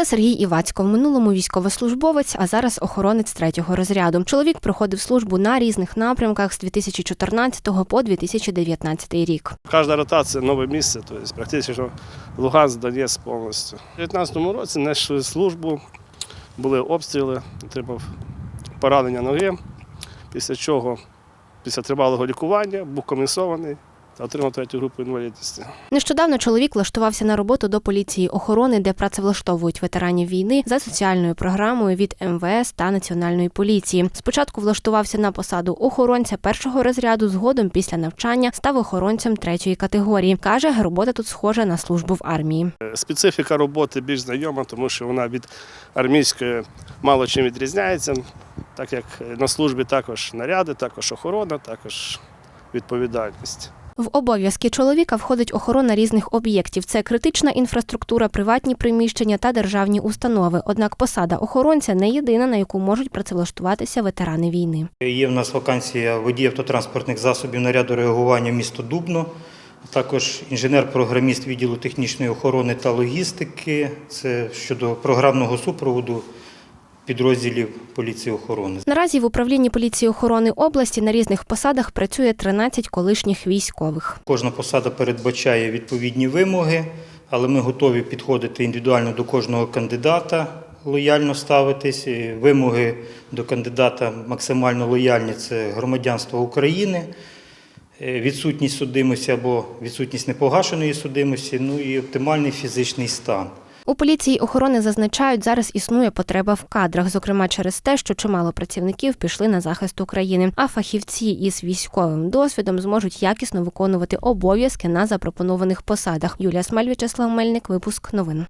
Це Сергій Івацько. В минулому військовослужбовець, а зараз охоронець третього розряду. Чоловік проходив службу на різних напрямках з 2014 по 2019 рік. Кожна ротація нове місце, тобто практично Луганськ, Донецьк повністю. У 2019 році несли службу, були обстріли, отримав поранення ноги, після чого, після тривалого лікування, був комісований та отримав третю групу інвалідності. Нещодавно чоловік влаштувався на роботу до поліції охорони, де працевлаштовують ветеранів війни за соціальною програмою від МВС та Національної поліції. Спочатку влаштувався на посаду охоронця першого розряду, згодом після навчання став охоронцем третьої категорії. Каже, робота тут схожа на службу в армії. Специфіка роботи більш знайома, тому що вона від армійської мало чим відрізняється, так як на службі також наряди, також охорона, також відповідальність. В обов'язки чоловіка входить охорона різних об'єктів. Це критична інфраструктура, приватні приміщення та державні установи. Однак посада охоронця не єдина, на яку можуть працевлаштуватися ветерани війни. Є в нас вакансія водій автотранспортних засобів наряду реагування місто Дубно. Також інженер-програміст відділу технічної охорони та логістики. Це щодо програмного супроводу підрозділів поліції охорони. Наразі в управлінні поліції охорони області на різних посадах працює 13 колишніх військових. Кожна посада передбачає відповідні вимоги, але ми готові підходити індивідуально до кожного кандидата, лояльно ставитись. Вимоги до кандидата максимально лояльні це громадянство України, е, відсутність судимості або відсутність непогашеної судимості, ну і оптимальний фізичний стан. У поліції охорони зазначають, зараз існує потреба в кадрах, зокрема через те, що чимало працівників пішли на захист України. А фахівці із військовим досвідом зможуть якісно виконувати обов'язки на запропонованих посадах. Юлія Смаль, Вячеслав Мельник, випуск новин.